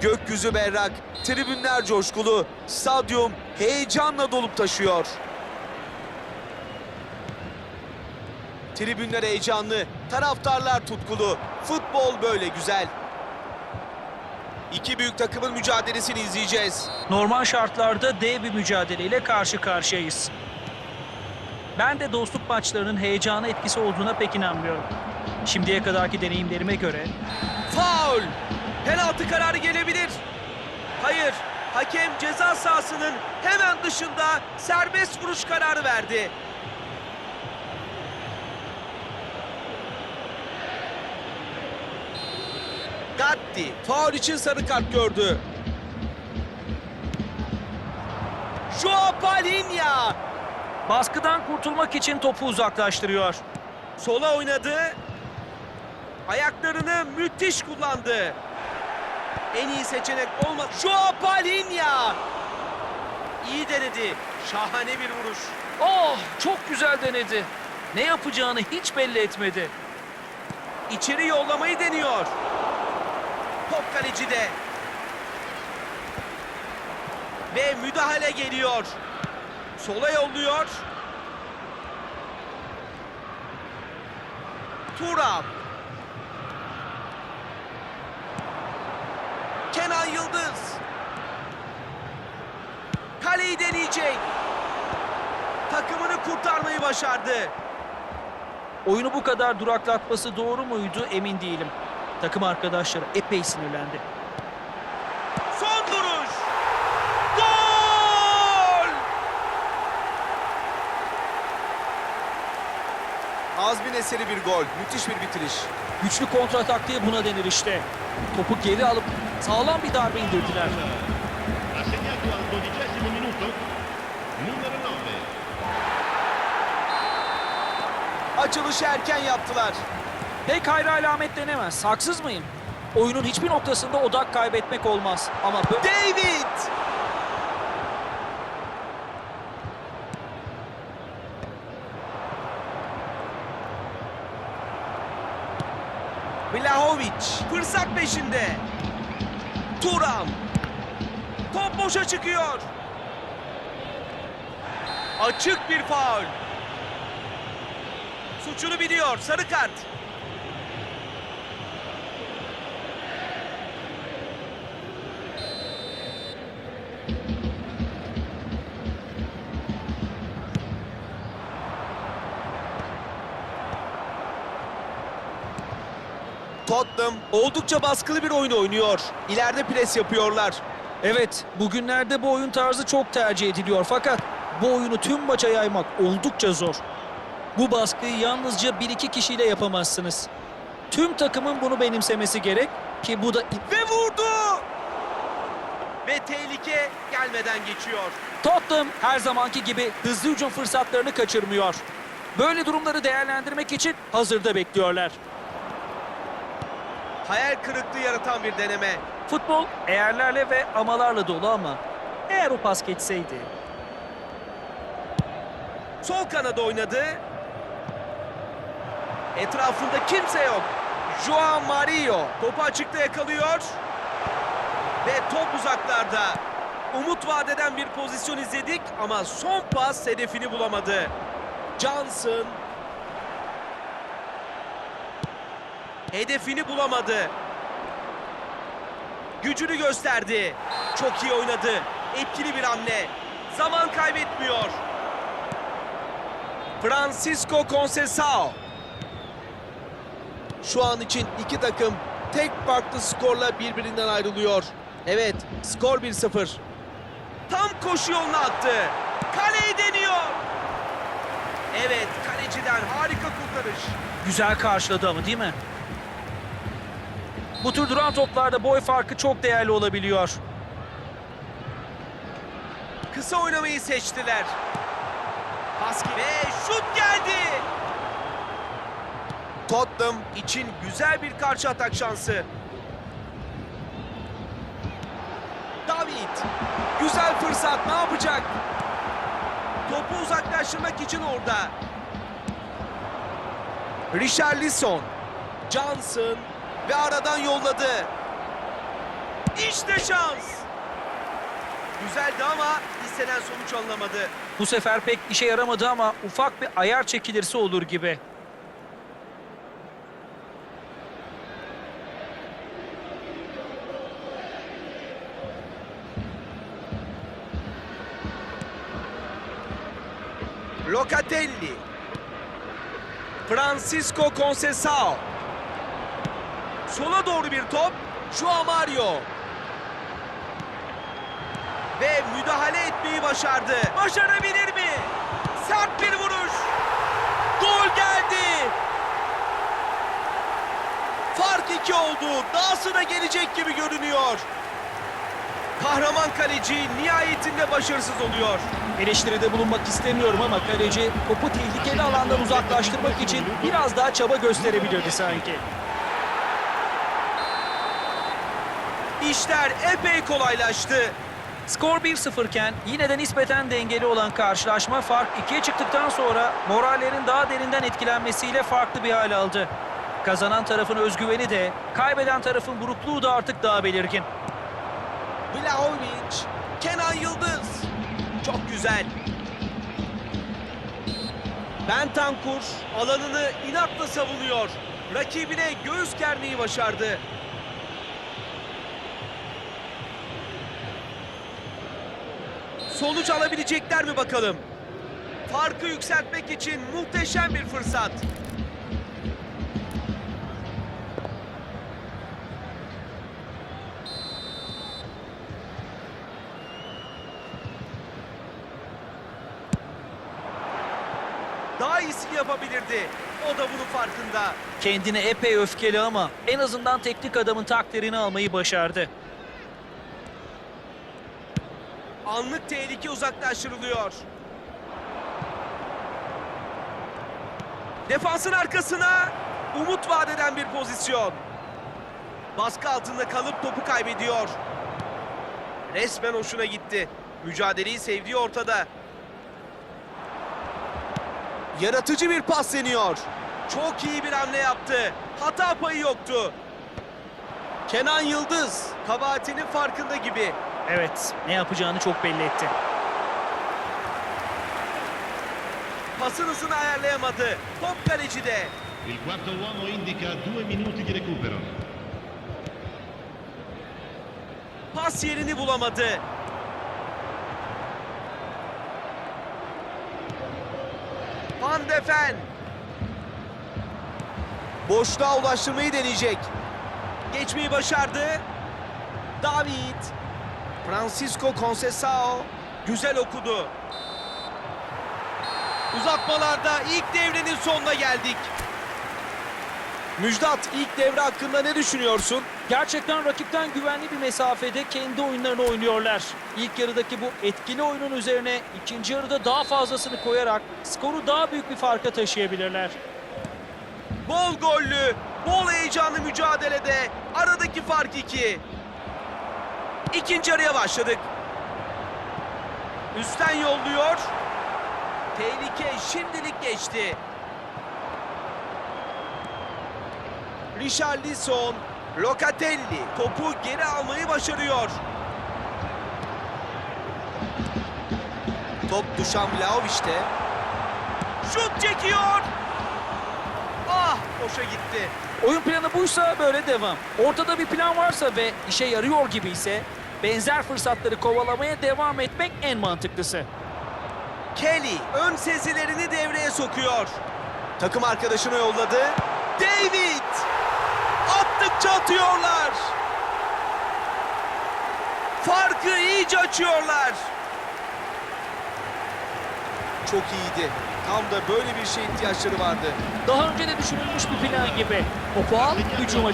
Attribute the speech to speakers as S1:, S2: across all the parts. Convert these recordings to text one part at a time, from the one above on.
S1: Gökyüzü berrak, tribünler coşkulu, stadyum heyecanla dolup taşıyor. Tribünler heyecanlı, taraftarlar tutkulu. Futbol böyle güzel. İki büyük takımın mücadelesini izleyeceğiz.
S2: Normal şartlarda dev bir mücadeleyle karşı karşıyayız. Ben de dostluk maçlarının heyecana etkisi olduğuna pek inanmıyorum. Şimdiye kadarki deneyimlerime göre
S1: Faul! Penaltı kararı gelebilir. Hayır, hakem ceza sahasının hemen dışında serbest vuruş kararı verdi. Gatti faul için sarı kart gördü. Joao Palinha
S2: baskıdan kurtulmak için topu uzaklaştırıyor.
S1: sola oynadı. Ayaklarını müthiş kullandı. En iyi seçenek olmadı. Joao Palinha iyi denedi. Şahane bir vuruş.
S2: Oh çok güzel denedi. Ne yapacağını hiç belli etmedi.
S1: İçeri yollamayı deniyor. Top kalecide. Ve müdahale geliyor. Sola yolluyor. Turam. Kenan Yıldız. Kaleyi deneyecek. Takımını kurtarmayı başardı.
S2: Oyunu bu kadar duraklatması doğru muydu emin değilim. Takım arkadaşları epey sinirlendi.
S1: Son duruş. Gol! Azmin eseri bir gol. Müthiş bir bitiriş.
S2: Güçlü kontra taktiği buna denir işte. Topu geri alıp sağlam bir darbe indirdiler.
S3: Ha segnato al dodicesimo minuto numero 9.
S1: Açılışı erken yaptılar.
S2: Pek hayra alamet denemez. Haksız mıyım? Oyunun hiçbir noktasında odak kaybetmek olmaz. Ama.
S1: David! Vlahovic fırsat peşinde. Turam. Top boşa çıkıyor. Açık bir faul. Suçunu biliyor. Sarı kart. Tottenham oldukça baskılı bir oyun oynuyor. İleride pres yapıyorlar.
S2: Evet, bugünlerde bu oyun tarzı çok tercih ediliyor fakat bu oyunu tüm maça yaymak oldukça zor. Bu baskıyı yalnızca bir iki kişiyle yapamazsınız. Tüm takımın bunu benimsemesi gerek ki bu da
S1: Ve vurdu! Ve tehlike gelmeden geçiyor.
S2: Tottenham her zamanki gibi hızlı hücum fırsatlarını kaçırmıyor. Böyle durumları değerlendirmek için hazırda bekliyorlar.
S1: Hayal kırıklığı yaratan bir deneme.
S2: Futbol eğerlerle ve amalarla dolu ama eğer o pas geçseydi
S1: Sol kanada oynadı. Etrafında kimse yok. Joao Mario topu açıkta yakalıyor. Ve top uzaklarda. Umut vadeden bir pozisyon izledik ama son pas hedefini bulamadı. Johnson hedefini bulamadı. Gücünü gösterdi. Çok iyi oynadı. Etkili bir hamle. Zaman kaybetmiyor. Francisco Conceição. Şu an için iki takım tek farklı skorla birbirinden ayrılıyor. Evet, skor 1-0. Tam koşu yoluna attı. Kaleyi deniyor. Evet, kaleciden harika kurtarış.
S2: güzel karşıladı ama değil mi? Bu tür duran toplarda boy farkı çok değerli olabiliyor.
S1: Kısa oynamayı seçtiler. Paski ve şut geldi. Tottenham için güzel bir karşı atak şansı. David. Güzel fırsat ne yapacak? Topu uzaklaştırmak için orada. Richarlison. Johnson ve aradan yolladı. İşte şans. Güzeldi ama istenen sonuç alınamadı.
S2: Bu sefer pek işe yaramadı ama ufak bir ayar çekilirse olur gibi.
S1: Locatelli. Francisco Conceição. Sola doğru bir top. Joao Mario. Ve müdahale etmeyi başardı. Başarabilir mi? Sert bir vuruş. Gol geldi. Fark iki oldu. Dahası da gelecek gibi görünüyor. Kahraman kaleci nihayetinde başarısız oluyor.
S2: Eleştiride bulunmak istemiyorum ama kaleci topu tehlikeli alandan uzaklaştırmak için biraz daha çaba gösterebilirdi sanki.
S1: İşler epey kolaylaştı.
S2: Skor 1-0 iken yine de nispeten dengeli olan karşılaşma fark 2'ye çıktıktan sonra morallerin daha derinden etkilenmesiyle farklı bir hal aldı. Kazanan tarafın özgüveni de, kaybeden tarafın burukluğu da artık daha belirgin.
S1: Vlahovic, Kenan Yıldız. Çok güzel. Bentancur alanını inatla savunuyor. Rakibine göğüs germeyi başardı. Sonuç alabilecekler mi bakalım? Farkı yükseltmek için muhteşem bir fırsat. Daha iyisini yapabilirdi. O da bunun farkında.
S2: Kendine epey öfkeli ama en azından teknik adamın takdirini almayı başardı.
S1: Anlık tehlike uzaklaştırılıyor. Defansın arkasına umut vadeden bir pozisyon. Baskı altında kalıp topu kaybediyor. Resmen hoşuna gitti. Mücadeleyi sevdiği ortada. Yaratıcı bir pas deniyor. Çok iyi bir hamle yaptı. Hata payı yoktu. Kenan Yıldız kabahatinin farkında gibi.
S2: Evet, ne yapacağını çok belli etti.
S1: Pasın hızını ayarlayamadı. Top kalecide.
S3: Il quarto uomo indica due minuti di recupero.
S1: Pas yerini bulamadı. Van de Ven. Boşluğa ulaştırmayı deneyecek. Geçmeyi başardı. David. Francisco Conceição. Güzel okudu. Uzatmalarda ilk devrenin sonuna geldik. Müjdat ilk devre hakkında ne düşünüyorsun?
S2: Gerçekten rakipten güvenli bir mesafede kendi oyunlarını oynuyorlar. İlk yarıdaki bu etkili oyunun üzerine ikinci yarıda daha fazlasını koyarak skoru daha büyük bir farka taşıyabilirler.
S1: Bol gollü, bol heyecanlı mücadelede aradaki fark iki. İkinci yarıya başladık. Üstten yolluyor. Tehlike şimdilik geçti. Richarlison, Locatelli topu geri almayı başarıyor. Top Dušan Vlahovic'te. Şut çekiyor. Ah boşa gitti.
S2: Oyun planı buysa böyle devam. Ortada bir plan varsa ve işe yarıyor gibi ise benzer fırsatları kovalamaya devam etmek en mantıklısı.
S1: Kelly ön sezilerini devreye sokuyor. Takım arkadaşına yolladı. David! Attıkça atıyorlar. Farkı iyice açıyorlar. Çok iyiydi. Tam da böyle bir şeye ihtiyaçları vardı.
S2: Daha önce de düşünülmüş bir plan gibi. Al,
S3: Segnato
S2: hücuma
S3: al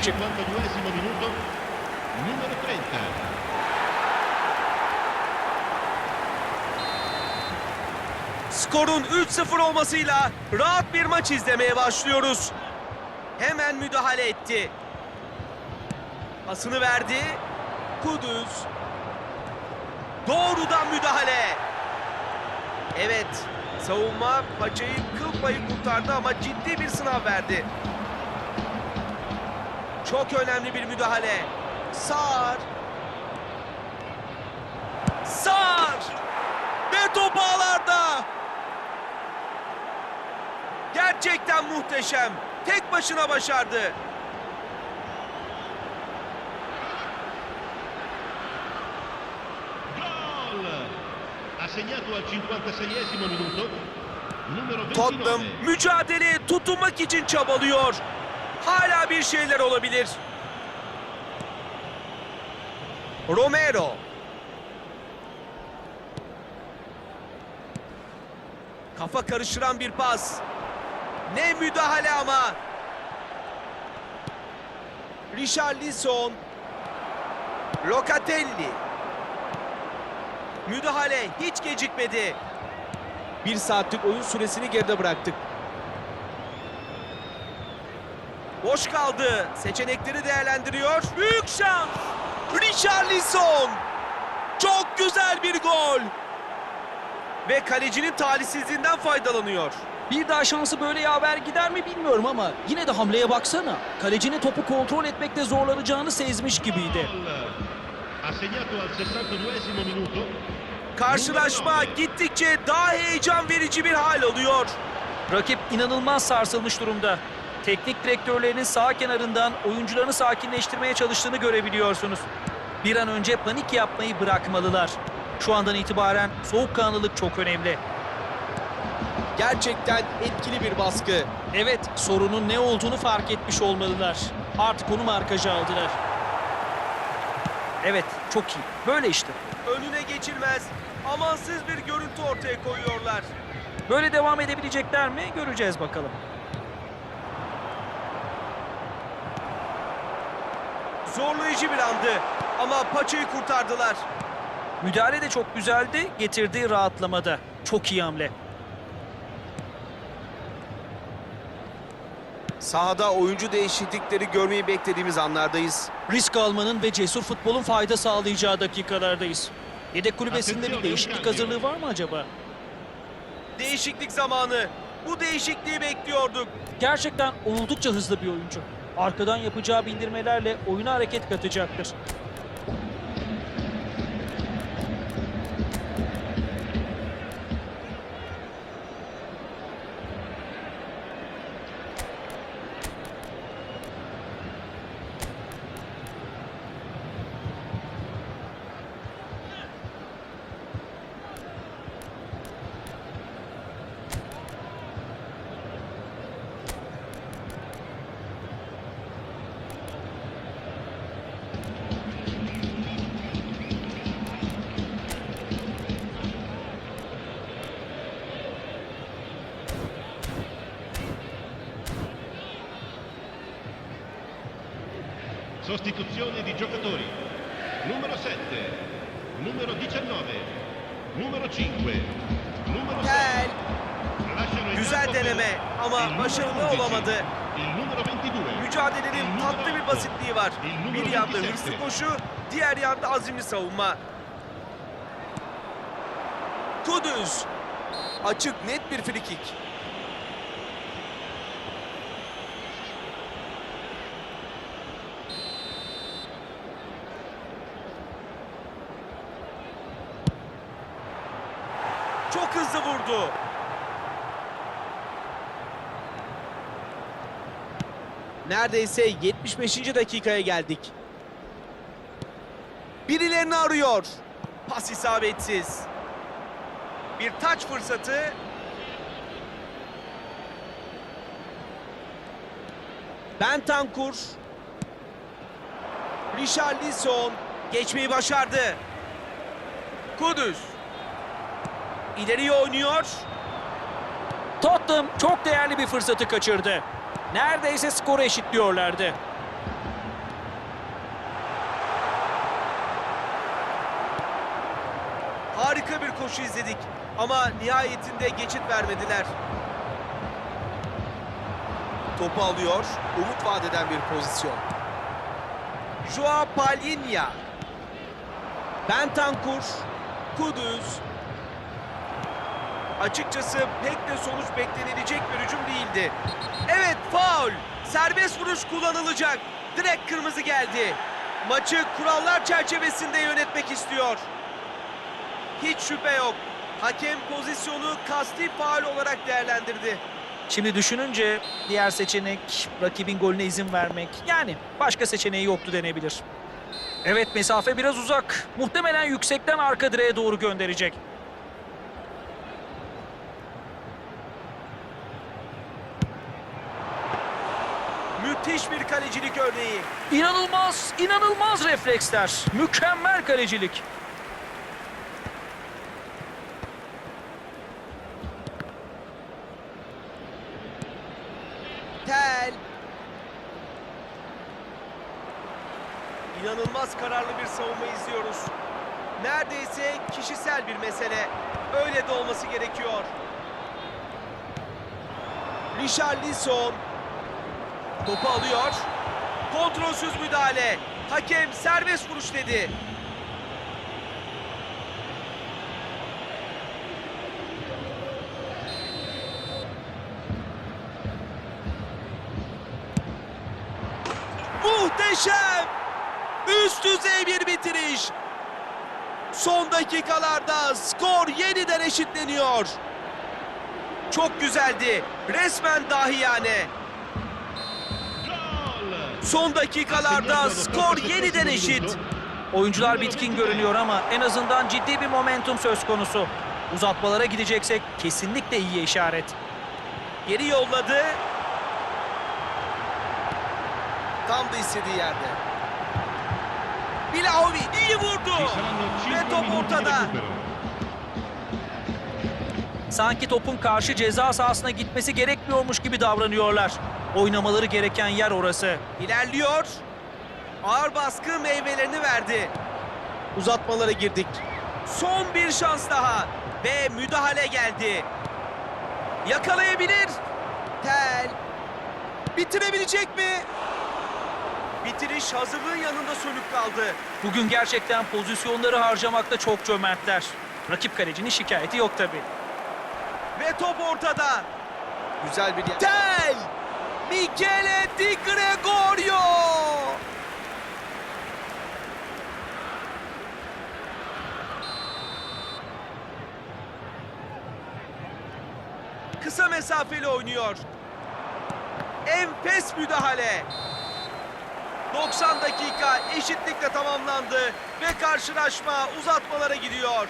S1: skorun 3-0 olmasıyla rahat bir maç izlemeye başlıyoruz. Hemen müdahale etti. Pasını verdi. Kudüs. Doğrudan müdahale. Evet, savunma paçayı kıl payı kurtardı ama ciddi bir sınav verdi. Çok önemli bir müdahale. Sar. Sar. Ve topu alan. Gerçekten muhteşem. Tek başına başardı.
S3: Gol! Ha segnato al 56esimo minuto. Numero 29.
S1: Tottenham mücadeleye tutunmak için çabalıyor. Hala bir şeyler olabilir. Romero. Kafa karıştıran bir pas. Ne müdahale ama. Richarlison. Locatelli. Müdahale hiç gecikmedi. Bir saatlik oyun süresini geride bıraktık. Boş kaldı. Seçenekleri değerlendiriyor. Büyük şans. Richarlison. Çok güzel bir gol. Ve kalecinin talihsizliğinden faydalanıyor.
S2: Bir daha şansı böyle yaver gider mi bilmiyorum ama yine de hamleye baksana. Kalecinin topu kontrol etmekte zorlanacağını sezmiş gibiydi.
S3: Gol! Ha segnato al 62esimo minuto.
S1: Karşılaşma gittikçe daha heyecan verici bir hal alıyor.
S2: Rakip inanılmaz sarsılmış durumda. Teknik direktörlerinin sağ kenarından oyuncularını sakinleştirmeye çalıştığını görebiliyorsunuz. Bir an önce panik yapmayı bırakmalılar. Şu andan itibaren soğukkanlılık çok önemli.
S1: Gerçekten etkili bir baskı.
S2: Evet, sorunun ne olduğunu fark etmiş olmalılar. Artık onu markaja aldılar. Evet, çok iyi. Böyle işte.
S1: Önüne geçilmez. Amansız bir görüntü ortaya koyuyorlar.
S2: Böyle devam edebilecekler mi? Göreceğiz bakalım.
S1: Zorlayıcı bir andı ama paçayı kurtardılar.
S2: Müdahale de çok güzeldi, getirdiği rahatlamada. Çok iyi hamle.
S1: Sahada oyuncu değişiklikleri görmeyi beklediğimiz anlardayız.
S2: Risk almanın ve cesur futbolun fayda sağlayacağı dakikalardayız. Yedek kulübesinde bir değişiklik hazırlığı var mı acaba?
S1: Değişiklik zamanı. Bu değişikliği bekliyorduk.
S2: Gerçekten oldukça hızlı bir oyuncu. Arkadan yapacağı bindirmelerle oyuna hareket katacaktır.
S3: Sostituzione di giocatori. Numero 7. Numero 19. Numero 5. Numero 6.
S1: Gel.
S3: Lasciano in
S1: Güzel deneme ama başarılı
S3: 11,
S1: olamadı.
S3: Il numero 22.
S1: Mücadelenin tatlı bir basitliği var. Bir yanda
S3: 27.
S1: hırslı koşu, diğer yanda azimli savunma. Kudüs. Açık net bir frikik. Çok hızlı vurdu. Neredeyse 75. dakikaya geldik. Birilerini arıyor. Pas isabetsiz. Bir taç fırsatı. Bentancur. Richarlison geçmeyi başardı. Kudüs. İleriye oynuyor.
S2: Tottenham çok değerli bir fırsatı kaçırdı. Neredeyse skoru eşitliyorlardı.
S1: Harika bir koşu izledik ama nihayetinde geçit vermediler. Topu alıyor, umut vaat eden bir pozisyon. Joao Palhinha. Bentancur, Kudüs. Açıkçası pek de sonuç beklenilecek bir hücum değildi. Evet, faul. Serbest vuruş kullanılacak. Direkt kırmızı geldi. Maçı kurallar çerçevesinde yönetmek istiyor. Hiç şüphe yok. Hakem pozisyonu kasti faul olarak değerlendirdi.
S2: Şimdi düşününce diğer seçenek rakibin golüne izin vermek. Yani başka seçeneği yoktu denebilir. Evet mesafe biraz uzak. Muhtemelen yüksekten arka direğe doğru gönderecek.
S1: Müthiş bir kalecilik örneği.
S2: İnanılmaz, inanılmaz refleksler. Mükemmel kalecilik.
S1: Tel. İnanılmaz kararlı bir savunma izliyoruz. Neredeyse kişisel bir mesele. Öyle de olması gerekiyor. Richarlison topu alıyor. Kontrolsüz müdahale. Hakem serbest vuruş dedi. Muhteşem! Üst düzey bir bitiriş. Son dakikalarda skor yeniden eşitleniyor. Çok güzeldi. Resmen dahiyane. Son dakikalarda skor yeniden eşit.
S2: Oyuncular bitkin görünüyor ama en azından ciddi bir momentum söz konusu. Uzatmalara gideceksek kesinlikle iyi işaret.
S1: Geri yolladı. Tam da istediği yerde. Vlahovic iyi vurdu. Ve
S3: 5
S1: top ortada.
S2: Sanki topun karşı ceza sahasına gitmesi gerekmiyormuş gibi davranıyorlar. Oynamaları gereken yer orası.
S1: İlerliyor. Ağır baskı meyvelerini verdi. Uzatmalara girdik. Son bir şans daha. Ve müdahale geldi. Yakalayabilir. Tel. Bitirebilecek mi? Bitiriş hazırlığın yanında sönük kaldı.
S2: Bugün gerçekten pozisyonları harcamakta çok cömertler. Rakip kalecinin şikayeti yok tabii.
S1: Ve top ortada. Güzel bir yer. Tel. Michele Di Gregorio. Kısa mesafeli oynuyor. Enfes müdahale. 90 dakika eşitlikle tamamlandı ve karşılaşma uzatmalara gidiyor.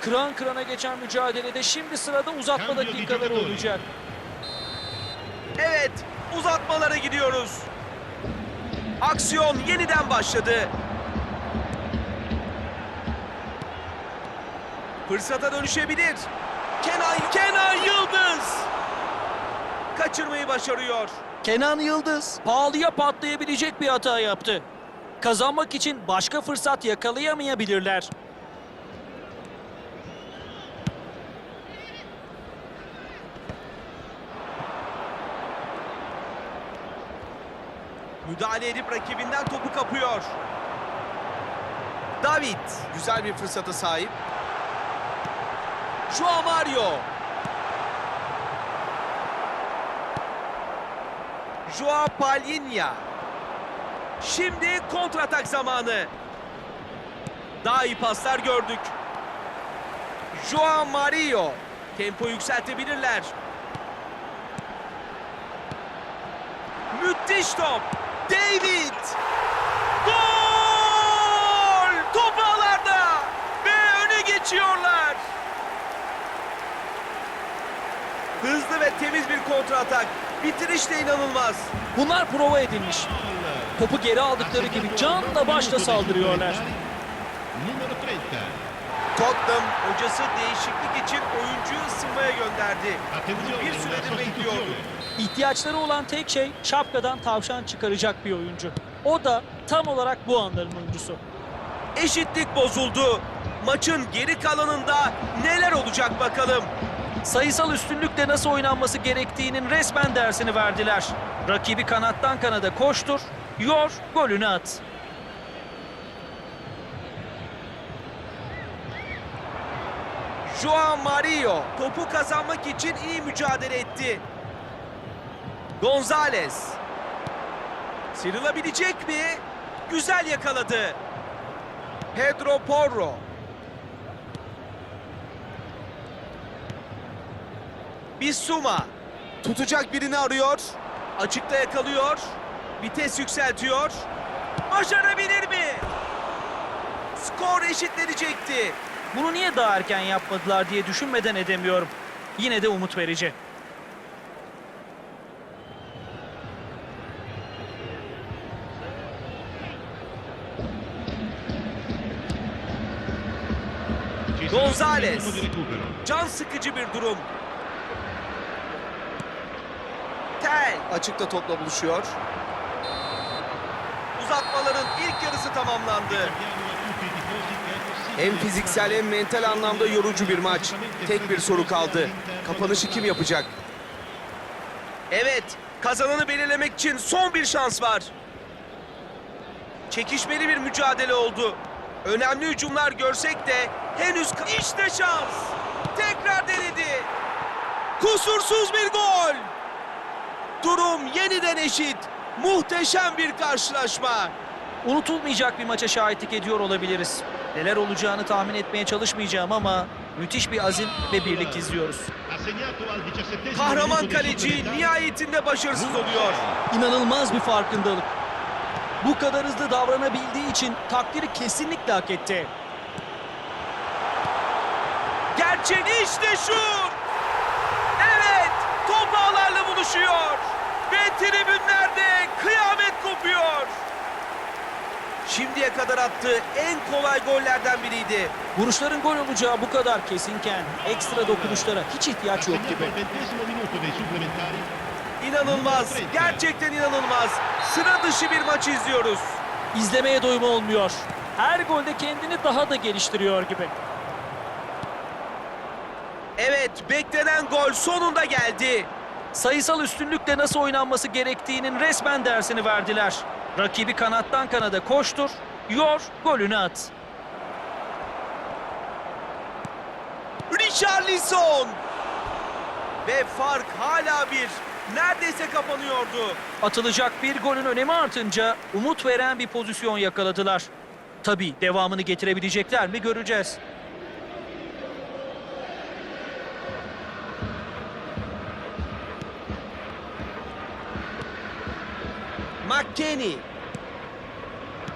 S2: Kıran kırana geçen mücadelede şimdi sırada uzatma dakikaları olacak.
S1: Evet, uzatmalara gidiyoruz. Aksiyon yeniden başladı. Fırsata dönüşebilir. Kenan, Kenan Yıldız. Kaçırmayı başarıyor.
S2: Kenan Yıldız pahalıya patlayabilecek bir hata yaptı. Kazanmak için başka fırsat yakalayamayabilirler.
S1: Müdahale edip rakibinden topu kapıyor. David güzel bir fırsata sahip. Joao Mario. Joao Palhinha. Şimdi kontratak zamanı. Daha iyi paslar gördük. Joao Mario. Tempo yükseltebilirler. Müthiş top. David. Gol! Top ağlarda ve öne geçiyorlar. Hızlı ve temiz bir kontratak. Bitiriş de inanılmaz.
S2: Bunlar prova edilmiş. Topu geri aldıkları gibi canla başla saldırıyorlar.
S3: Numero 30.
S1: Tottenham hocası değişiklik için oyuncuyu ısınmaya gönderdi. Bunu bir süredir bekliyordu.
S2: İhtiyaçları olan tek şey şapkadan tavşan çıkaracak bir oyuncu. O da tam olarak bu anların oyuncusu.
S1: Eşitlik bozuldu. Maçın geri kalanında neler olacak bakalım.
S2: Sayısal üstünlükle nasıl oynanması gerektiğinin resmen dersini verdiler. Rakibi kanattan kanada koştur, yor, golünü at.
S1: Joao Mario topu kazanmak için iyi mücadele etti. Gonzalez. Sıyrılabilecek mi? Güzel yakaladı. Pedro Porro. Bissouma. Tutacak birini arıyor. Açıkta yakalıyor. Vites yükseltiyor. Başarabilir mi? Skor eşitlenecekti.
S2: Bunu niye daha erken yapmadılar diye düşünmeden edemiyorum. Yine de umut verici.
S3: Recupero.
S1: Can sıkıcı bir durum. Tel açıkta topla buluşuyor. Uzatmaların ilk yarısı tamamlandı. Hem fiziksel hem mental anlamda yorucu bir maç. Tek bir soru kaldı. Kapanışı kim yapacak? Evet, kazananı belirlemek için son bir şans var. Çekişmeli bir mücadele oldu. Önemli hücumlar görsek de henüz... İşte şans! Tekrar denedi. Kusursuz bir gol! Durum yeniden eşit. Muhteşem bir karşılaşma.
S2: Unutulmayacak bir maça şahitlik ediyor olabiliriz. Neler olacağını tahmin etmeye çalışmayacağım ama müthiş bir azim ve birlik izliyoruz.
S3: ha segnato al 17
S1: Kahraman kaleci nihayetinde başarısız oluyor.
S2: İnanılmaz bir farkındalık. Bu kadar hızlı davranabildiği için takdiri kesinlikle hak etti.
S1: Gerçek işte şut. Evet, top ağlarla buluşuyor. Ve tribünlerde kıyamet kopuyor. Şimdiye kadar attığı en kolay gollerden biriydi.
S2: Vuruşların gol olacağı bu kadar kesinken ekstra dokunuşlara hiç ihtiyaç yok gibi.
S1: İnanılmaz, gerçekten inanılmaz. Sıra dışı bir maç izliyoruz.
S2: İzlemeye doyum olmuyor. Her golde kendini daha da geliştiriyor gibi.
S1: Evet, beklenen gol sonunda geldi.
S2: Sayısal üstünlükle nasıl oynanması gerektiğinin resmen dersini verdiler. Rakibi kanattan kanada koştur, yor, golünü at.
S1: Richarlison. Ve fark hala bir. Neredeyse kapanıyordu.
S2: Atılacak bir golün önemi artınca umut veren bir pozisyon yakaladılar. Tabii devamını getirebilecekler mi göreceğiz.
S1: McKennie.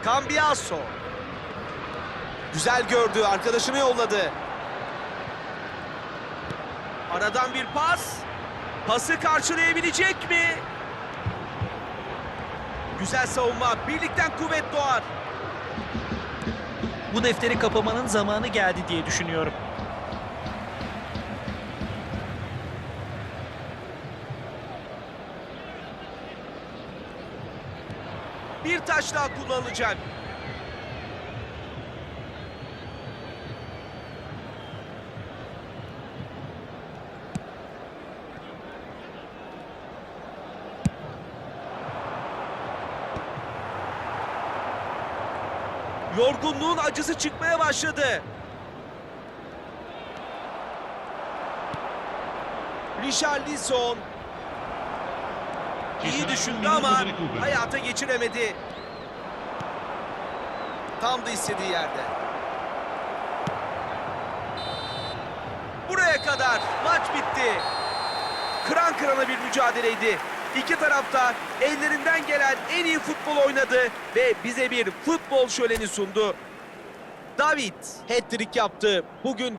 S1: Cambiaso. Güzel gördü, arkadaşını yolladı. Aradan bir pas. Pası karşılayabilecek mi? Güzel savunma, birlikten kuvvet doğar.
S2: Bu defteri kapamanın zamanı geldi diye düşünüyorum.
S1: Daha kullanılacak. Yorgunluğun acısı çıkmaya başladı. Richarlison iyi düşündü ama hayata geçiremedi. Tam da istediği yerde. Buraya kadar maç bitti. Kıran kırana bir mücadeleydi. İki tarafta ellerinden gelen en iyi futbol oynadı ve bize bir futbol şöleni sundu. David hat-trick yaptı. Bugün